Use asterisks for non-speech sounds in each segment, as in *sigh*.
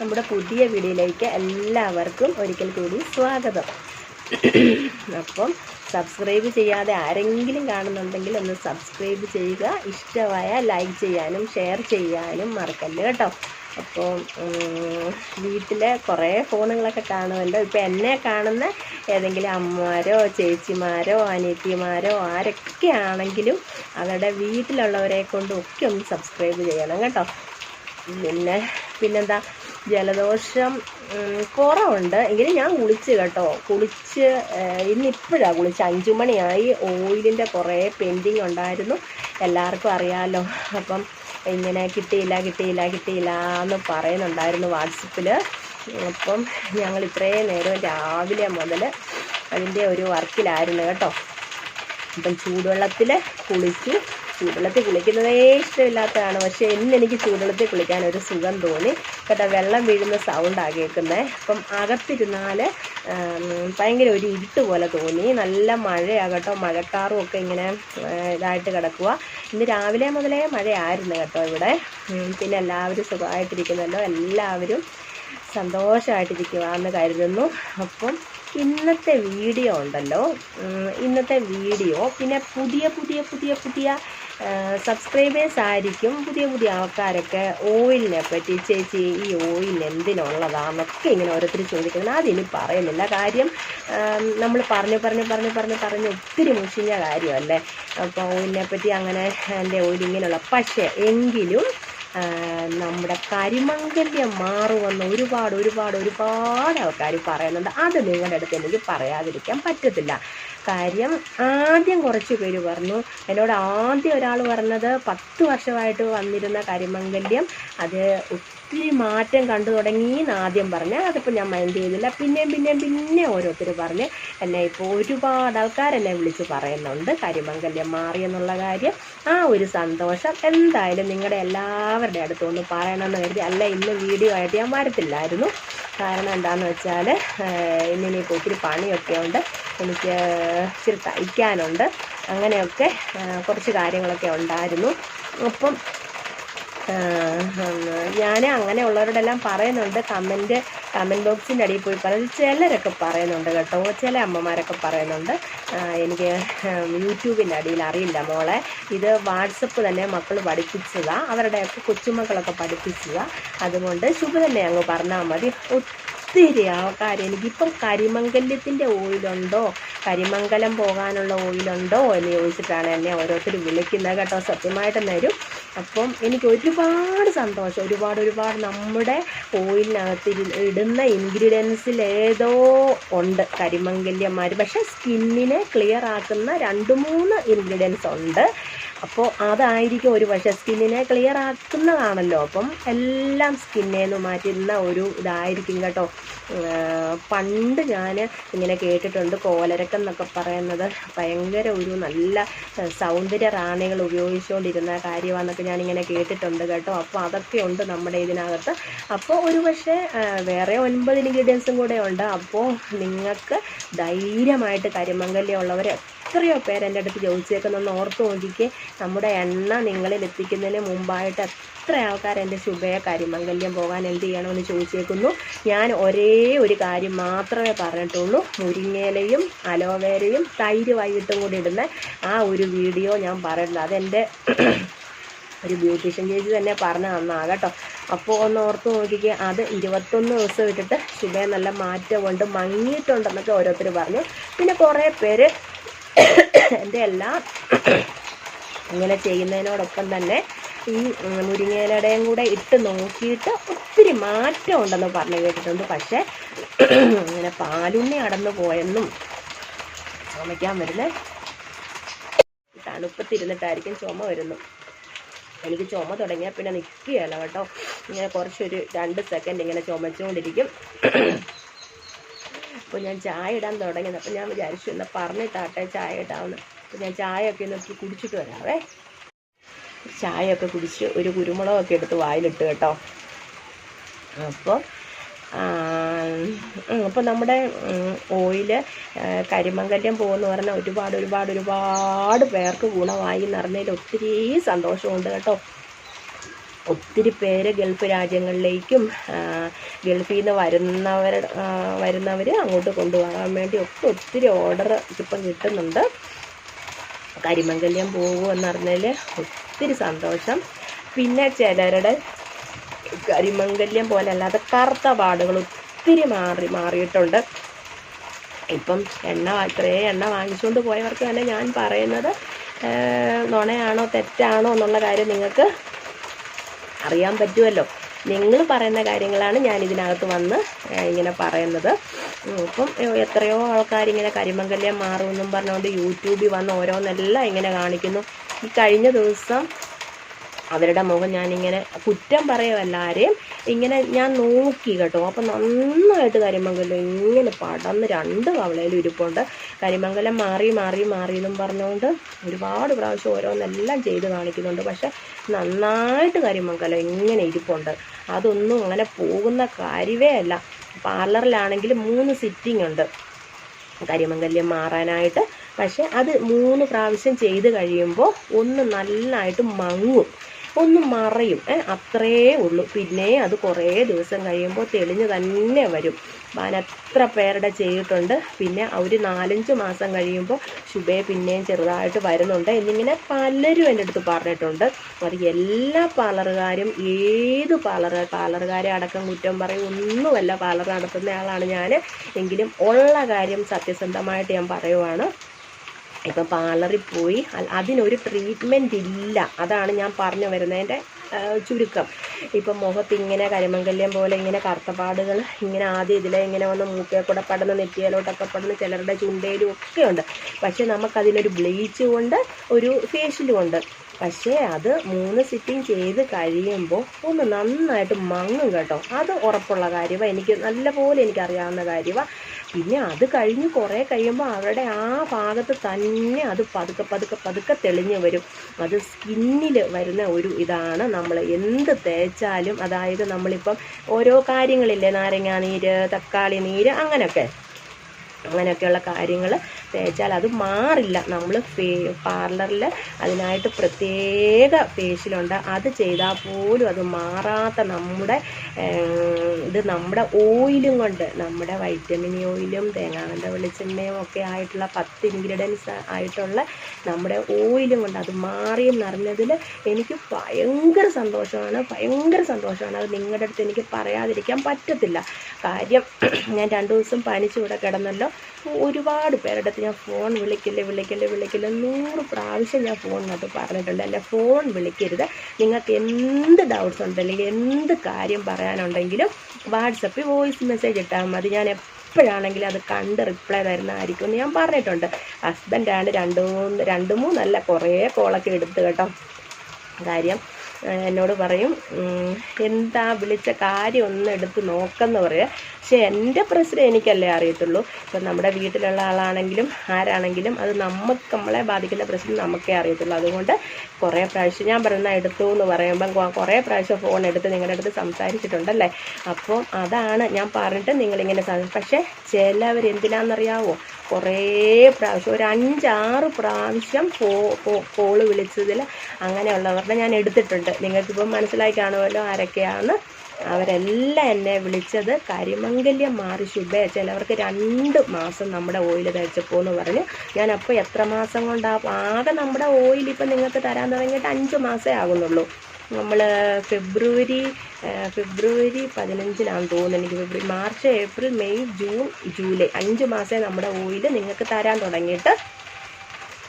നമ്മുടെ പുതിയ വീഡിയോയിലേക്ക് എല്ലാവർക്കും ഒരിക്കൽ കൂടി സ്വാഗതം. അപ്പം സബ്സ്ക്രൈബ് ചെയ്യാതെ ആരെങ്കിലും കാണുന്നുണ്ടെങ്കിൽ ഒന്ന് സബ്സ്ക്രൈബ് ചെയ്യുക ഇഷ്ടമായ ലൈക്ക് ചെയ്യാനും ഷെയർ ചെയ്യാനും മറക്കല്ല കേട്ടോ. അപ്പോൾ വീട്ടിലെ കുറേ ഫോണുകളൊക്കെ കാണുമല്ലോ ഇപ്പോൾ എന്നെ കാണുന്ന ഏതെങ്കിലും അമ്മമാരോ ചേച്ചിമാരോ അനിയത്തിമാരോ ആരൊക്കെ ആണെങ്കിലും അവരുടെ വീട്ടിലുള്ളവരെ കൊണ്ടും ഒക്കെ ഒന്ന് സബ്സ്ക്രൈബ് ചെയ്യണം കേട്ടോ. പിന്നെ പിന്നെന്താ? ജലദോഷം കുറവുണ്ട്. എങ്കിലും ഞാൻ കുളിച്ച് കേട്ടോ. കുളിച്ച് ഇന്നിപ്പോഴാണ് കുളിച്ച് അഞ്ചു മണിയായി. ഓയിലിന്റെ കുറേ പെൻഡിങ് ഉണ്ടായിരുന്നു. എല്ലാവർക്കും അറിയാമല്ലോ അപ്പം ഇങ്ങനെ കിട്ടിയില്ല കിട്ടിയില്ല കിട്ടിയില്ല എന്ന് പറയുന്നുണ്ടായിരുന്നു വാട്സപ്പിൽ അപ്പം ഞങ്ങൾ ഇത്രയും നേരം രാവിലെ മുതൽ അതിന്റെ ഒരു വർക്കിലായിരുന്നു കേട്ടോ. അപ്പം ചൂടുവെള്ളത്തിൽ കുളിച്ചു. ചൂടുവെള്ളത്തിൽ കുളിക്കുന്നതേ ഇഷ്ടമില്ലാത്തതാണ്. പക്ഷേ എന്നെ എനിക്ക് ചൂടുവെള്ളത്തിൽ കുളിക്കാൻ ഒരു സുഖം തോന്നി. കേട്ടോ വെള്ളം വീഴുന്ന സൗണ്ടാണ് കേൾക്കുന്നത് അപ്പം അകത്തിരുന്നാൽ ഭയങ്കര ഒരു ഇരുട്ട് പോലെ തോന്നി. നല്ല മഴയാണ് കേട്ടോ. മഴക്കാറും ഒക്കെ ഇങ്ങനെ ഇതായിട്ട് കിടക്കുക ഇന്ന് രാവിലെ മുതലേ മഴയായിരുന്നു കേട്ടോ ഇവിടെ. പിന്നെ എല്ലാവരും സുഖമായിട്ടിരിക്കുന്നല്ലോ. എല്ലാവരും സന്തോഷമായിട്ടിരിക്കുക എന്ന് കരുതുന്നു. അപ്പം ഇന്നത്തെ വീഡിയോ ഉണ്ടല്ലോ. ഇന്നത്തെ വീഡിയോ. പിന്നെ പുതിയ പുതിയ പുതിയ പുതിയ സബ്സ്ക്രൈബേഴ്സ് ആയിരിക്കും പുതിയ പുതിയ ആൾക്കാരൊക്കെ ഓയിലിനെ പറ്റി ചേച്ചി ഈ ഓയിൽ എന്തിനുള്ളതാണെന്നൊക്കെ ഇങ്ങനെ ഓരോരുത്തർ ചോദിക്കുന്നത് അതിനി പറയുന്നില്ല. കാര്യം നമ്മൾ പറഞ്ഞു പറഞ്ഞു പറഞ്ഞു പറഞ്ഞു പറഞ്ഞ് ഒത്തിരി മുഷിഞ്ഞ കാര്യമല്ലേ? അപ്പോൾ ഓയിലിനെ പറ്റി അങ്ങനെ എന്റെ ഓയിൽ ഇങ്ങനെയുള്ള. പക്ഷേ എങ്കിലും നമ്മുടെ കരിമംഗല്യം മാറുമെന്ന് ഒരുപാട് ഒരുപാട് ഒരുപാട് ആൾക്കാർ പറയുന്നുണ്ട്. അത് നിങ്ങളുടെ അടുത്ത് എനിക്ക് പറയാതിരിക്കാൻ പറ്റത്തില്ല. കാര്യം ആദ്യം കുറച്ച് പേര് പറഞ്ഞു. എന്നോട് ആദ്യം ഒരാൾ പറഞ്ഞത് പത്ത് വർഷമായിട്ട് വന്നിരുന്ന കരിമംഗല്യം അത് ഒത്തിരി മാറ്റം കണ്ടു തുടങ്ങി എന്ന് ആദ്യം പറഞ്ഞ്. അതിപ്പോൾ ഞാൻ മൈൻഡ് ചെയ്തില്ല. പിന്നെയും പിന്നെയും പിന്നെ ഓരോരുത്തർ പറഞ്ഞ് എന്നെ ഇപ്പോൾ ഒരുപാട് ആൾക്കാർ എന്നെ വിളിച്ച് പറയുന്നുണ്ട്. കരിമംഗല്യം മാറിയെന്നുള്ള കാര്യം. ആ ഒരു സന്തോഷം എന്തായാലും നിങ്ങളുടെ എല്ലാവരുടെ അടുത്തൊന്ന് പറയണമെന്ന് കരുതി. അല്ല ഇന്ന് വീഡിയോ ആയിട്ട് ഞാൻ വരത്തില്ലായിരുന്നു. കാരണം എന്താണെന്ന് വെച്ചാൽ ഇന്നിനിപ്പോൾ ഒത്തിരി പണിയൊക്കെ ഉണ്ട്. എനിക്ക് ഇച്ചിരി തയ്ക്കാനുണ്ട്. അങ്ങനെയൊക്കെ കുറച്ച് കാര്യങ്ങളൊക്കെ ഉണ്ടായിരുന്നു. അപ്പം ഞാൻ അങ്ങനെയുള്ളവരോടെല്ലാം പറയുന്നുണ്ട്. കമന്റ് കമന്റ് ബോക്സിന്റെ അടിയിൽ പോയി പറയുന്നത് ചിലരൊക്കെ പറയുന്നുണ്ട് കേട്ടോ. ചില അമ്മമാരൊക്കെ പറയുന്നുണ്ട്. എനിക്ക് യൂട്യൂബിന്റെ അടിയിൽ അറിയില്ല മോളെ. ഇത് വാട്സപ്പ് തന്നെ മക്കൾ പഠിപ്പിച്ചതാണ് അവരുടെയൊക്കെ കൊച്ചുമക്കളൊക്കെ പഠിപ്പിച്ചതാണ് അതുകൊണ്ട് ശുഭ തന്നെ അങ്ങ് പറഞ്ഞാൽ മതി. ഒത്തിരി ആൾക്കാർ എനിക്കിപ്പം കരിമംഗല്യത്തിന്റെ ഓയിലുണ്ടോ? കരിമംഗലം പോകാനുള്ള ഓയിലുണ്ടോ? എന്ന് ചോദിച്ചിട്ടാണ് എന്നെ ഓരോരുത്തർ വിളിക്കുന്നത് കേട്ടോ. സത്യമായിട്ട് തരും അപ്പം എനിക്ക് ഒരുപാട് സന്തോഷം. ഒരുപാട് ഒരുപാട് നമ്മുടെ ഓയിലിനകത്ത് ഇടുന്ന ഇൻഗ്രീഡിയൻസിൽ ഏതോ ഉണ്ട് കരിമംഗല്യന്മാർ പക്ഷേ സ്കിന്നിനെ ക്ലിയർ ആക്കുന്ന രണ്ട് മൂന്ന് ഇൻഗ്രീഡിയൻസ് ഉണ്ട്. അപ്പോൾ അതായിരിക്കും ഒരു പക്ഷേ സ്കിന്നിനെ ക്ലിയർ ആക്കുന്നതാണല്ലോ. അപ്പം എല്ലാം സ്കിന്നിൽ നിന്ന് മാറ്റുന്ന ഒരു ഇതായിരിക്കും കേട്ടോ. പണ്ട് ഞാൻ ഇങ്ങനെ കേട്ടിട്ടുണ്ട് കോലരക്കം എന്നൊക്കെ പറയുന്നത് ഭയങ്കര ഒരു നല്ല സൗന്ദര്യ റാണികൾ ഉപയോഗിച്ചുകൊണ്ടിരുന്ന കാര്യമാണെന്നൊക്കെ ഞാനിങ്ങനെ കേട്ടിട്ടുണ്ട് കേട്ടോ. അപ്പോൾ അതൊക്കെ ഉണ്ട് നമ്മുടെ ഇതിനകത്ത്. അപ്പോൾ ഒരു പക്ഷേ വേറെ ഒൻപത് ഇൻഗ്രീഡിയൻസും കൂടെ ഉണ്ട്. അപ്പോൾ നിങ്ങൾക്ക് ധൈര്യമായിട്ട് കരിമംഗല്യമുള്ളവർ എത്രയോ പേര് എന്റെ അടുത്ത് ചോദിച്ചേക്കുന്നൊന്ന് ഓർത്ത് നോക്കിക്കേ. നമ്മുടെ എണ്ണ നിങ്ങളിൽ എത്തിക്കുന്നതിന് മുമ്പായിട്ട് എത്ര ആൾക്കാർ എന്റെ ശുഭയ കരിമംഗല്യം പോകാൻ എന്ത് ചെയ്യണമെന്ന് ചോദിച്ചേക്കുന്നു. ഞാൻ ഒരേ ഒരു കാര്യം മാത്രമേ പറഞ്ഞിട്ടുള്ളൂ. മുരിങ്ങയിലയും അലോവേരയും തൈര് വൈകിട്ടും കൂടി ഇടുന്ന ആ ഒരു വീഡിയോ ഞാൻ പറയുന്നത് അതെന്റെ *clears throat* ഒരു ബ്യൂട്ടീഷ്യൻ ചേച്ചി തന്നെ പറഞ്ഞു തന്നാ കേട്ടോ. അപ്പോൾ ഒന്ന് ഓർത്ത് നോക്കിക്കുക അത് ഇരുപത്തൊന്ന് ദിവസം ഇട്ടിട്ട് ശുഭയെ നല്ല മാറ്റമുണ്ട് മങ്ങിയിട്ടുണ്ടെന്നൊക്കെ ഓരോരുത്തർ പറഞ്ഞു. പിന്നെ കുറേ പേര് എന്റെ എല്ലാ ഇങ്ങനെ ചെയ്യുന്നതിനോടൊപ്പം തന്നെ ഈ മുരിങ്ങയിലടയും കൂടെ ഇട്ട് നോക്കിയിട്ട് ഒത്തിരി മാറ്റം ഉണ്ടെന്ന് പറഞ്ഞു കേട്ടിട്ടുണ്ട്. പക്ഷേ ഇങ്ങനെ പാലുണ്ണി അടന്നു പോയെന്നും ചുമയ്ക്കാൻ വരുന്നേ. തണുപ്പത്തിരുന്നിട്ടായിരിക്കും ചുമ വരുന്നു. എനിക്ക് ചുമ തുടങ്ങിയാൽ പിന്നെ നിൽക്കുകയല്ല കേട്ടോ. ഇങ്ങനെ കുറച്ചൊരു രണ്ട് സെക്കൻഡ് ഇങ്ങനെ ചുമച്ചുകൊണ്ടിരിക്കും. അപ്പോൾ ഞാൻ ചായ ഇടാൻ തുടങ്ങിയത് അപ്പോൾ ഞാൻ വിചാരിച്ചു എന്നാൽ പറഞ്ഞിട്ടാട്ടെ ചായ ഇടാമെന്ന് അപ്പോൾ ഞാൻ ചായ ഒക്കെ ഒന്ന് കുടിച്ചിട്ട് വരാവേ. ഒക്കെ കുടിച്ച് ഒരു കുരുമുളകൊക്കെ എടുത്ത് വായിലിട്ട് കേട്ടോ. അപ്പോൾ അപ്പോൾ നമ്മുടെ ഓയിൽ കരിമങ്കല്യം പോകുമെന്ന് പറഞ്ഞാൽ ഒരുപാട് ഒരുപാട് ഒരുപാട് പേർക്ക് ഗുണമായി എന്നറിഞ്ഞതിൽ ഒത്തിരി സന്തോഷമുണ്ട് കേട്ടോ. ഒത്തിരി പേര് ഗൾഫ് രാജ്യങ്ങളിലേക്കും ഗൾഫിൽ നിന്ന് വരുന്നവർ വരുന്നവർ അങ്ങോട്ട് കൊണ്ടുപോകാൻ വേണ്ടി ഒക്കെ ഒത്തിരി ഓർഡർ ഇപ്പം കിട്ടുന്നുണ്ട്. കരിമംഗല്യം പോകുമെന്ന് പറഞ്ഞാൽ ഒത്തിരി സന്തോഷം. പിന്നെ ചിലരുടെ കരിമംഗല്യം പോലെ അല്ലാതെ കറുത്ത പാടുകൾ ഒത്തിരി മാറി മാറിയിട്ടുണ്ട്. ഇപ്പം എണ്ണ ഇത്രയും എണ്ണ വാങ്ങിച്ചുകൊണ്ട് പോയവർക്ക് തന്നെ ഞാൻ പറയുന്നത് നുണയാണോ തെറ്റാണോ എന്നുള്ള കാര്യം നിങ്ങൾക്ക് അറിയാൻ പറ്റുമല്ലോ. നിങ്ങൾ പറയുന്ന കാര്യങ്ങളാണ് ഞാൻ ഇതിനകത്ത് വന്ന് ഇങ്ങനെ പറയുന്നത്. ഇപ്പം എത്രയോ ആൾക്കാർ ഇങ്ങനെ കരിമംഗല്യം മാറുമെന്നും പറഞ്ഞുകൊണ്ട് യൂട്യൂബിൽ വന്ന് ഓരോന്നെല്ലാം ഇങ്ങനെ കാണിക്കുന്നു. ഈ കഴിഞ്ഞ ദിവസം അവരുടെ മുഖം ഞാനിങ്ങനെ കുറ്റം പറയുമല്ല ആരെയും ഇങ്ങനെ ഞാൻ നോക്കി കേട്ടോ. അപ്പം നന്നായിട്ട് കരിമംഗലം ഇങ്ങനെ പടന്ന് രണ്ട് കവളയിൽ ഇരിപ്പുണ്ട്. കരിമംഗലം മാറി മാറി മാറി എന്നും പറഞ്ഞുകൊണ്ട് ഒരുപാട് പ്രാവശ്യം ഓരോന്നെല്ലാം ചെയ്ത് കാണിക്കുന്നുണ്ട്. പക്ഷെ നന്നായിട്ട് കരിമംഗലം ഇങ്ങനെ ഇരിപ്പുണ്ട്. അതൊന്നും അങ്ങനെ പോകുന്ന കാര്യമേ അല്ല. പാർലറിലാണെങ്കിൽ മൂന്ന് സിറ്റിംഗ് ഉണ്ട്. കരിമംഗല്യം മാറാനായിട്ട്. പക്ഷെ അത് മൂന്ന് പ്രാവശ്യം ചെയ്ത് കഴിയുമ്പോൾ ഒന്ന് നന്നായിട്ട് മങ്ങും. ഒന്ന് മറയും. അത്രേ ഉള്ളൂ. പിന്നെ അത് കുറേ ദിവസം കഴിയുമ്പോൾ തെളിഞ്ഞ് തന്നെ വരും. ഞാൻ എത്ര പേരുടെ ചെയ്തിട്ടുണ്ട്. പിന്നെ ഒരു നാലഞ്ച് മാസം കഴിയുമ്പോൾ ശുഭേ പിന്നെയും ചെറുതായിട്ട് വരുന്നുണ്ട് എന്നിങ്ങനെ പലരും എന്റെ അടുത്ത് പറഞ്ഞിട്ടുണ്ട്. അത് എല്ലാ പാർലറുകാരും ഏത് പാർലർ പാർലറുകാരെ അടക്കം കുറ്റം പറയും. ഒന്നുമല്ല പാർലർ നടത്തുന്ന ആളാണ് ഞാൻ എങ്കിലും ഉള്ള കാര്യം സത്യസന്ധമായിട്ട് ഞാൻ പറയുവാണ്. ഇപ്പം പാർലറിൽ പോയി. അതിനൊരു ട്രീറ്റ്മെന്റ് ഇല്ല. അതാണ് ഞാൻ പറഞ്ഞു വരുന്നതിന്റെ ചുരുക്കം. ഇപ്പം മുഖത്ത് ഇങ്ങനെ കരിമംഗല്യം പോലെ ഇങ്ങനെ കറുത്തപ്പാടുകൾ ഇങ്ങനെ ആദ്യം ഇതിലെ ഇങ്ങനെ വന്ന് മൂക്കേ കൂടെ പടന്ന് നെറ്റിയിലോട്ടൊക്കെ പടന്ന് ചിലരുടെ ചുണ്ടയിലും ഒക്കെ ഉണ്ട്. പക്ഷേ നമുക്കതിനൊരു ബ്ലീച്ച് ഉണ്ട് ഒരു ഫേഷ്യലും ഉണ്ട് പക്ഷേ അത് മൂന്ന് സിറ്റിങ് ചെയ്ത് കഴിയുമ്പോൾ ഒന്ന് നന്നായിട്ട് മങ്ങും കേട്ടോ. അത് ഉറപ്പുള്ള കാര്യമാണ് എനിക്ക് നല്ലപോലെ എനിക്കറിയാവുന്ന കാര്യമാണ് പിന്നെ അത് കഴിഞ്ഞ് കുറേ കഴിയുമ്പോൾ അവരുടെ ആ ഭാഗത്ത് തന്നെ അത് പതുക്കെ പതുക്കെ പതുക്കെ തെളിഞ്ഞ് വരും. അത് സ്കിന്നിൽ വരുന്ന ഒരു ഇതാണ് നമ്മൾ എന്ത് തേച്ചാലും അതായത് നമ്മളിപ്പം ഓരോ കാര്യങ്ങളില്ലേ നാരങ്ങാ നീര് തക്കാളി നീര് അങ്ങനെയൊക്കെ അങ്ങനെയൊക്കെയുള്ള കാര്യങ്ങൾ തേച്ചാൽ അത് മാറില്ല. നമ്മൾ പാർലറിൽ അതിനായിട്ട് പ്രത്യേക ഫേഷ്യലുണ്ട് അത് ചെയ്താൽ പോലും അത് മാറാത്ത നമ്മുടെ ഇത് നമ്മുടെ ഓയിലും കൊണ്ട് നമ്മുടെ വൈറ്റമിൻ ഓയിലും തേങ്ങാവെണ്ണ വെളിച്ചെണ്ണയും ഒക്കെ ആയിട്ടുള്ള പത്ത് ഇൻഗ്രീഡിയൻസ് ആയിട്ടുള്ള നമ്മുടെ ഓയിലും കൊണ്ട് അത് മാറിയെന്ന് അറിഞ്ഞതിൽ എനിക്ക് ഭയങ്കര സന്തോഷമാണ്. ഭയങ്കര സന്തോഷമാണ്. അത് നിങ്ങളുടെ അടുത്ത് എനിക്ക് പറയാതിരിക്കാൻ പറ്റത്തില്ല. കാര്യം ഞാൻ രണ്ട് ദിവസം പനിച്ചിവിടെ കിടന്നല്ലോ. ഒരുപാട് പേരുടെ ഞാൻ ഫോൺ വിളിക്കില്ല വിളിക്കില്ല വിളിക്കില്ല. നൂറ് പ്രാവശ്യം ഞാൻ ഫോണിനകത്ത് പറഞ്ഞിട്ടുണ്ട്. എന്റെ ഫോൺ വിളിക്കരുത്. നിങ്ങൾക്ക് എന്ത് ഡൗട്ട്സ് ഉണ്ടെങ്കിൽ എന്ത് കാര്യം പറയാനുണ്ടെങ്കിലും വാട്സപ്പിൽ വോയിസ് മെസ്സേജ് ഇട്ടാൽ മതി. ഞാൻ എപ്പോഴാണെങ്കിലും അത് കണ്ട് റിപ്ലൈ തരുന്നതായിരിക്കും എന്ന് ഞാൻ പറഞ്ഞിട്ടുണ്ട്. ഹസ്ബൻഡാണ് രണ്ട് മൂന്ന് രണ്ട് മൂന്നല്ല കുറേ കോളൊക്കെ എടുത്ത് കേട്ടോ. കാര്യം എന്നോട് പറയും എന്താ വിളിച്ച കാര്യം ഒന്ന് എടുത്ത് നോക്കെന്ന് പറയുക പക്ഷെ എന്റെ പ്രശ്നം എനിക്കല്ലേ അറിയത്തുള്ളൂ. ഇപ്പം നമ്മുടെ വീട്ടിലുള്ള ആളാണെങ്കിലും ആരാണെങ്കിലും അത് നമുക്ക് നമ്മളെ ബാധിക്കുന്ന പ്രശ്നം നമുക്കേ അറിയത്തുള്ളൂ. അതുകൊണ്ട് കുറേ പ്രാവശ്യം ഞാൻ പറയുന്ന എടുത്തു എന്ന് പറയുമ്പം കുറേ പ്രാവശ്യം ഫോൺ എടുത്ത് നിങ്ങളുടെ അടുത്ത് സംസാരിച്ചിട്ടുണ്ടല്ലേ? അപ്പോൾ അതാണ് ഞാൻ പറഞ്ഞിട്ട് നിങ്ങളിങ്ങനെ പക്ഷേ ചിലവർ എന്തിനാണെന്നറിയാവോ കുറേ പ്രാവശ്യം ഒരു അഞ്ചാറ് പ്രാവശ്യം കോൾ വിളിച്ചതിൽ അങ്ങനെയുള്ളവരുടെ ഞാൻ എടുത്തിട്ടുണ്ട്. നിങ്ങൾക്കിപ്പം മനസ്സിലായി കാണുമല്ലോ ആരൊക്കെയാണ് അവരെല്ലാം എന്നെ വിളിച്ചത് കരിമംഗല്യം മാറി ശുഭ. ചിലവർക്ക് രണ്ട് മാസം നമ്മുടെ ഓയിൽ തേച്ചപ്പോൾ എന്ന് പറഞ്ഞ്. ഞാൻ അപ്പോൾ എത്ര മാസം കൊണ്ടാകും ആകെ നമ്മുടെ ഓയിൽ ഇപ്പം നിങ്ങൾക്ക് തരാൻ തുടങ്ങിയിട്ട് അഞ്ച് മാസമേ ആകുന്നുള്ളൂ. നമ്മൾ ഫെബ്രുവരി ഫെബ്രുവരി പതിനഞ്ചിനാണ് തോന്നുന്നു എനിക്ക് February March April May June July. അഞ്ച് മാസമേ നമ്മുടെ ഓയിൽ നിങ്ങൾക്ക് തരാൻ തുടങ്ങിയിട്ട്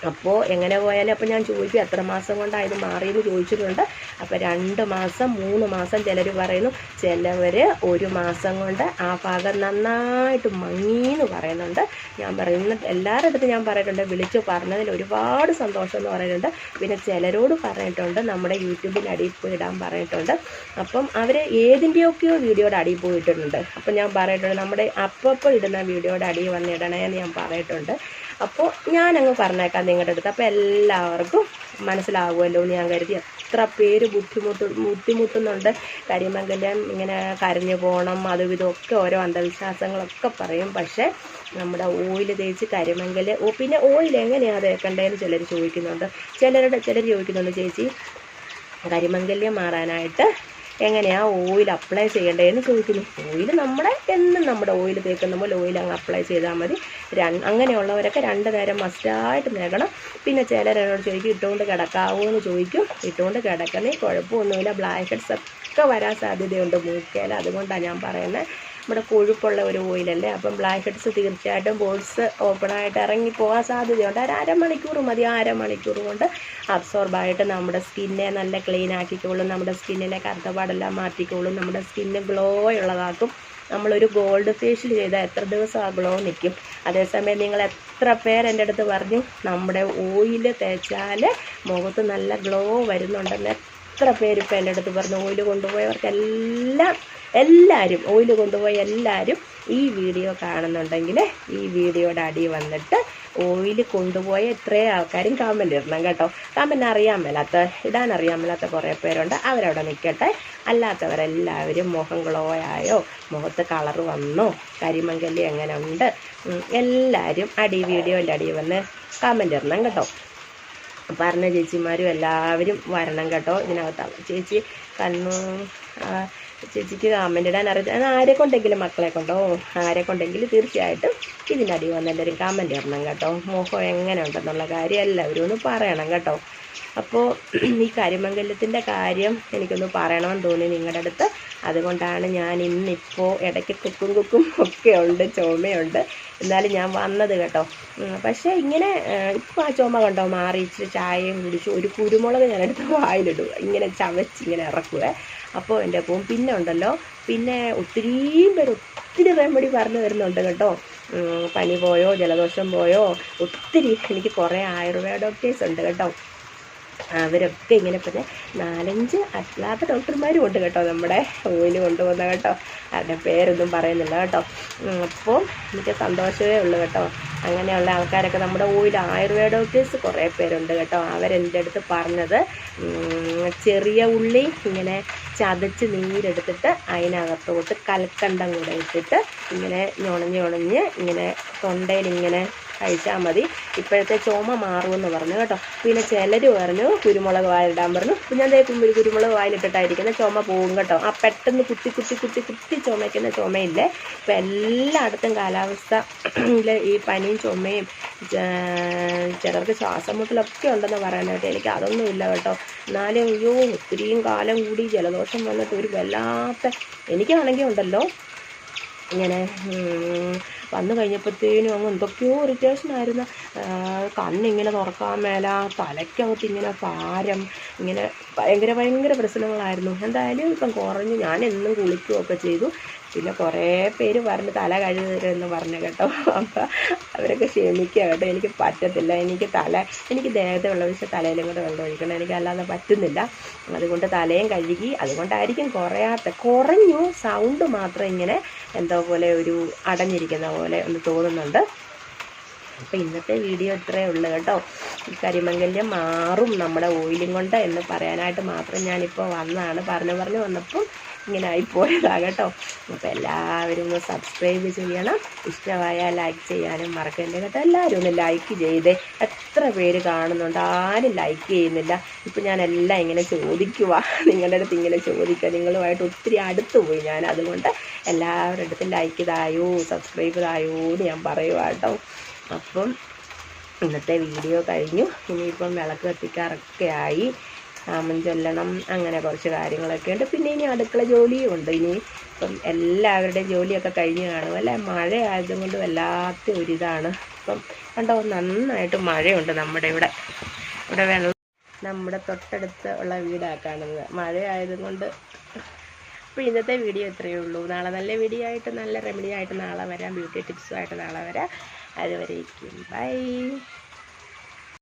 അപ്പോൾ എങ്ങനെ പോയാലും അപ്പോൾ ഞാൻ ചോദിക്കും എത്ര മാസം കൊണ്ടാണ് ഇത് മാറിയെന്ന് ചോദിച്ചിട്ടുണ്ട്. അപ്പോൾ രണ്ട് മാസം മൂന്ന് മാസം ചിലർ പറയുന്നു ചിലവർ ഒരു മാസം കൊണ്ട് ആ ഭാഗം നന്നായിട്ട് മങ്ങിയെന്ന് പറയുന്നുണ്ട്. ഞാൻ പറയുന്ന എല്ലാവരുടെ അടുത്ത് ഞാൻ പറഞ്ഞിട്ടുണ്ട് വിളിച്ച് പറഞ്ഞതിൽ ഒരുപാട് സന്തോഷം എന്ന് പറയുന്നുണ്ട്. പിന്നെ ചിലരോട് പറഞ്ഞിട്ടുണ്ട് നമ്മുടെ യൂട്യൂബിൽ അടിയിൽ ഇടാൻ പറഞ്ഞിട്ടുണ്ട്. അപ്പം അവർ ഏതിന്റെയൊക്കെയോ വീഡിയോയുടെ അടിയിൽ പോയിട്ടുണ്ട്. അപ്പം ഞാൻ പറഞ്ഞിട്ടുണ്ട് നമ്മുടെ അപ്പോൾ ഇടുന്ന വീഡിയോയുടെ അടിയിൽ വന്നിടണേ എന്ന് ഞാൻ പറഞ്ഞിട്ടുണ്ട് അപ്പോൾ ഞാനങ്ങ് പറഞ്ഞേക്കാം നിങ്ങളുടെ അടുത്ത്. അപ്പോൾ എല്ലാവർക്കും മനസ്സിലാവുമല്ലോ എന്ന് ഞാൻ കരുതി. എത്ര പേര് ബുദ്ധിമുട്ട് ബുദ്ധിമുട്ടുന്നുണ്ട്. കരിമംഗലം ഇങ്ങനെ കരഞ്ഞു പോകണം അതും ഇതൊക്കെ ഓരോ അന്ധവിശ്വാസങ്ങളൊക്കെ പറയും. പക്ഷേ നമ്മുടെ ഓയിൽ തേച്ച് കരിമംഗൽ ഓ പിന്നെ ഓയിൽ എങ്ങനെയാണ് തേക്കേണ്ടതെന്ന് ചിലർ ചോദിക്കുന്നുണ്ട്. ചിലരുടെ ചിലർ ചോദിക്കുന്നുണ്ട് ചേച്ചി കരിമംഗല്യം മാറാനായിട്ട് എങ്ങനെയാണ് ഓയിൽ അപ്ലൈ ചെയ്യേണ്ടതെന്ന് ചോദിക്കുന്നു. ഓയിൽ നമ്മുടെ എന്നും നമ്മുടെ ഓയിൽ തേക്കുന്ന പോലെ ഓയിൽ അങ്ങ് അപ്ലൈ ചെയ്താൽ മതി. അങ്ങനെ അങ്ങനെയുള്ളവരൊക്കെ രണ്ട് നേരം മസ്റ്റായിട്ട് നേക്കണം പിന്നെ ചിലരോട് ചോദിക്കും ഇട്ടുകൊണ്ട് കിടക്കാവോ എന്ന് ചോദിക്കും. ഇട്ടുകൊണ്ട് കിടക്കുന്നേ കുഴപ്പമൊന്നുമില്ല. ബ്ലാക്ക് ഹെഡ്സ് ഒക്കെ വരാൻ സാധ്യതയുണ്ട് മൂക്കേല. അതുകൊണ്ടാണ് ഞാൻ പറയുന്നത് നമ്മുടെ കൊഴുപ്പുള്ള ഒരു ഓയിലല്ലേ? അപ്പം ബ്ലാക്ക് ഹെഡ്സ് തീർച്ചയായിട്ടും ബോൾസ് ഓപ്പണായിട്ട് ഇറങ്ങി പോകാൻ സാധ്യതയുണ്ട്. ഒരു അരമണിക്കൂർ മതി ആ അരമണിക്കൂർ കൊണ്ട് അബ്സോർബായിട്ട് നമ്മുടെ സ്കിന്നെ നല്ല ക്ലീൻ ആക്കിക്കോളും. നമ്മുടെ സ്കിന്നിലെ കറുത്തപാടെല്ലാം മാറ്റിക്കോളും. നമ്മുടെ സ്കിന്ന് ഗ്ലോ ഉള്ളതാക്കും. നമ്മളൊരു ഗോൾഡ് ഫേഷ്യൽ ചെയ്താൽ എത്ര ദിവസം ആ ഗ്ലോ നിൽക്കും അതേസമയം നിങ്ങൾ എത്ര പേർ എന്റെ അടുത്ത് പറഞ്ഞു നമ്മുടെ ഓയിൽ തേച്ചാൽ മുഖത്ത് നല്ല ഗ്ലോ വരുന്നുണ്ടെന്ന് എത്ര പേര് ഇപ്പം എന്റെ അടുത്ത് പറഞ്ഞു. ഓയിൽ കൊണ്ടുപോയവർക്കെല്ലാം എല്ലാവരും ഓയിൽ കൊണ്ടുപോയ എല്ലാവരും ഈ വീഡിയോ കാണുന്നുണ്ടെങ്കിൽ ഈ വീഡിയോയുടെ അടി വന്നിട്ട് ഓയിൽ കൊണ്ടുപോയ ഇത്രയും ആൾക്കാരും കമന്റ് ഇടണം കേട്ടോ. കമന്റ് അറിയാൻ മേലാത്ത ഇടാൻ അറിയാൻ മേലാത്ത കുറേ പേരുണ്ട്. അവരവിടെ നിൽക്കട്ടെ. അല്ലാത്തവരെല്ലാവരും മുഖം ഗ്ലോ ആയോ? മുഖത്ത് കളർ വന്നോ? കരിമങ്കല്ലി എങ്ങനെ ഉണ്ട് എല്ലാവരും അടി വീഡിയോന്റെ അടി വന്ന് കമന്റ് ഇടണം കേട്ടോ. പറഞ്ഞ ചേച്ചിമാരും എല്ലാവരും വരണം കേട്ടോ ഇതിനകത്താണ് ചേച്ചി കണ്ണു ആ, ചേച്ചിക്ക് കമന്റ് ഇടാൻ അറിയാം ആരെ കൊണ്ടെങ്കിലും മക്കളെ കൊണ്ടോ ആരെ കൊണ്ടെങ്കിലും തീർച്ചയായിട്ടും ഇതിന്റെ അടി വന്ന് എല്ലാവരും കമന്റ് ഇടണം കേട്ടോ. മോഹം എങ്ങനെ ഉണ്ടെന്നുള്ള കാര്യം എല്ലാവരും ഒന്ന് പറയണം കേട്ടോ. അപ്പോൾ ഈ കരിമംഗല്യത്തിന്റെ കാര്യം എനിക്കൊന്ന് പറയണമെന്ന് തോന്നി നിങ്ങളുടെ അടുത്ത്. അതുകൊണ്ടാണ് ഞാൻ ഇന്നിപ്പോൾ ഇടയ്ക്ക് കുക്കും കുക്കും ഒക്കെ ഉണ്ട് ചുമയുണ്ട്. എന്നാലും ഞാൻ വന്നത് കേട്ടോ. പക്ഷേ ഇങ്ങനെ ഇപ്പോൾ ആ ചുമ കണ്ടോ? മാറി ഇച്ചിരി ചായയും കുടിച്ചു ഒരു കുരുമുളക് ഞാനെടുത്ത് വായിലിടും. ഇങ്ങനെ ചവച്ച് ഇങ്ങനെ ഇറക്കുവേ. അപ്പോൾ എന്റെ അപ്പവും പിന്നെ ഉണ്ടല്ലോ. പിന്നെ ഒത്തിരി പേര് ഒത്തിരി റെമഡി പറഞ്ഞു തരുന്നുണ്ട് കേട്ടോ. പനി പോയോ ജലദോഷം പോയോ ഒത്തിരി എനിക്ക് കുറേ ആയുർവേദ ഡോക്ടേഴ്സ് ഉണ്ട് കേട്ടോ. അവരൊക്കെ ഇങ്ങനെ പിന്നെ നാലഞ്ച് അല്ലാത്ത ഡോക്ടർമാരും ഉണ്ട് കേട്ടോ നമ്മുടെ ഓയിൽ കൊണ്ടുപോകുന്ന കേട്ടോ. അവരുടെ പേരൊന്നും പറയുന്നില്ല കേട്ടോ. അപ്പോൾ എനിക്ക് സന്തോഷമേ ഉള്ളൂ കേട്ടോ. അങ്ങനെയുള്ള ആൾക്കാരൊക്കെ നമ്മുടെ ഓയിൽ ആയുർവേദ ഡോക്ടേഴ്സ് കുറേ പേരുണ്ട് കേട്ടോ. അവരെന്റെ അടുത്ത് പറഞ്ഞത് ചെറിയ ഉള്ളി ഇങ്ങനെ ചതച്ച് നീരെടുത്തിട്ട് അതിനകത്തോട്ട് കൽക്കണ്ടം കൂടെ ഇട്ടിട്ട് ഇങ്ങനെ ഞൊണഞ്ഞ് ഞൊണഞ്ഞ് ഇങ്ങനെ തൊണ്ടയിൽ ഇങ്ങനെ കഴിച്ചാൽ മതി. ഇപ്പോഴത്തെ ചുമ മാറുമെന്ന് പറഞ്ഞു കേട്ടോ. പിന്നെ ചിലർ പറഞ്ഞു കുരുമുളക് വായിലിടാൻ പറഞ്ഞു. ഞാൻ ദേ കുമ്പി- കുരുമുളക് വായിലിട്ടിട്ടായിരിക്കുന്ന ചുമ പോകും കേട്ടോ. ആ പെട്ടെന്ന് കുത്തി കുത്തി കുത്തി കുത്തി ചുമയ്ക്കുന്ന ചുമയില്ലേ? ഇപ്പം എല്ലായിടത്തും കാലാവസ്ഥ ഈ പനിയും ചുമയും ചിലർക്ക് ശ്വാസം മുട്ടലൊക്കെ ഉണ്ടെന്ന് പറയാനായിട്ട് എനിക്ക് അതൊന്നും ഇല്ല കേട്ടോ. എന്നാലും അയ്യോ ഒത്തിരിയും കാലം കൂടി ജലദോഷം വന്നിട്ട് ഒരു വല്ലാത്ത എനിക്കാണെങ്കിൽ ഉണ്ടല്ലോ. ഇങ്ങനെ വന്നു കഴിഞ്ഞപ്പോഴത്തേനും അങ്ങ് എന്തൊക്കെയോ ആ, കണ്ണിങ്ങനെ തുറക്കാൻ മേല തലയ്ക്കകത്ത് ഇങ്ങനെ ഭാരം ഇങ്ങനെ ഭയങ്കര ഭയങ്കര പ്രശ്നങ്ങളായിരുന്നു. എന്തായാലും ഇപ്പം കുറഞ്ഞു ഞാൻ എന്നും കുളിക്കുകയൊക്കെ ചെയ്തു. പിന്നെ കുറേ പേര് പറഞ്ഞു തല കഴുകരുതെന്ന് പറഞ്ഞു കേട്ടോ. അപ്പം അവരൊക്കെ ക്ഷമിക്കുക കേട്ടോ. എനിക്ക് പറ്റത്തില്ല. എനിക്ക് തല എനിക്ക് ദേഹത്തുള്ള ഒഴിച്ച് തലയിലും കൂടെ വെള്ളം ഒഴിക്കണം. എനിക്ക് അല്ലാതെ പറ്റുന്നില്ല. അതുകൊണ്ട് തലയും കഴുകി അതുകൊണ്ടായിരിക്കും കുറയാത്ത കുറഞ്ഞു സൗണ്ട് മാത്രം ഇങ്ങനെ എന്തോ പോലെ ഒരു അടഞ്ഞിരിക്കുന്ന പോലെ ഒന്ന് തോന്നുന്നുണ്ട്. അപ്പോൾ ഇന്നത്തെ വീഡിയോ ഇത്രയേ ഉള്ളൂ കേട്ടോ. ഈ കരിമംഗല്യം മാറും നമ്മുടെ ഓയിലും കൊണ്ട് എന്ന് പറയാനായിട്ട് മാത്രം ഞാനിപ്പോൾ വന്നതാണ്. പറഞ്ഞു പറഞ്ഞു വന്നപ്പം ഇങ്ങനെ ആയിപ്പോയതാണ് കേട്ടോ. അപ്പോൾ എല്ലാവരും ഒന്ന് സബ്സ്ക്രൈബ് ചെയ്യണം. ഇഷ്ടമായ ലൈക്ക് ചെയ്യാനും മറക്കേണ്ട കേട്ടോ. എല്ലാവരും ഒന്ന് ലൈക്ക് ചെയ്തേ. എത്ര പേര് കാണുന്നുണ്ട്? ആരും ലൈക്ക് ചെയ്യുന്നില്ല. ഇപ്പം ഞാൻ എല്ലാം ഇങ്ങനെ ചോദിക്കുക നിങ്ങളുടെ അടുത്ത് ഇങ്ങനെ ചോദിക്കുക നിങ്ങളുമായിട്ട് ഒത്തിരി അടുത്ത് പോയി ഞാൻ. അതുകൊണ്ട് എല്ലാവരുടെ അടുത്തും ലൈക്ക് ഇതായോ സബ്സ്ക്രൈബ് ഇതായോ എന്ന് ഞാൻ പറയുക കേട്ടോ. അപ്പം ഇന്നത്തെ വീഡിയോ കഴിഞ്ഞു. ഇനിയിപ്പം വിളക്ക് കത്തിക്കാറൊക്കെ ആയി. നാമം ചൊല്ലണം അങ്ങനെ കുറച്ച് കാര്യങ്ങളൊക്കെ ഉണ്ട്. പിന്നെ ഇനി അടുക്കള ജോലിയും ഉണ്ട്. ഇനി ഇപ്പം എല്ലാവരുടെയും ജോലിയൊക്കെ കഴിഞ്ഞ് കാണും. അല്ലേ? മഴ ആയതുകൊണ്ട് വല്ലാത്ത ഒരിതാണ് ഇപ്പം കണ്ടോ നന്നായിട്ട് മഴയുണ്ട് നമ്മുടെ ഇവിടെ. ഇവിടെ വെള്ളം നമ്മുടെ തൊട്ടടുത്ത് ഉള്ള വീടാണ് കാണുന്നത്. മഴ ആയതുകൊണ്ട് അപ്പോൾ ഇന്നത്തെ വീഡിയോ ഇത്രയേ ഉള്ളൂ. നാളെ നല്ല വീഡിയോ ആയിട്ട് നല്ല റെമഡി ആയിട്ട് നാളെ വരാം. ബ്യൂട്ടി ടിപ്സുമായിട്ട് നാളെ വരാം. അതുവരേക്കും. ബൈ.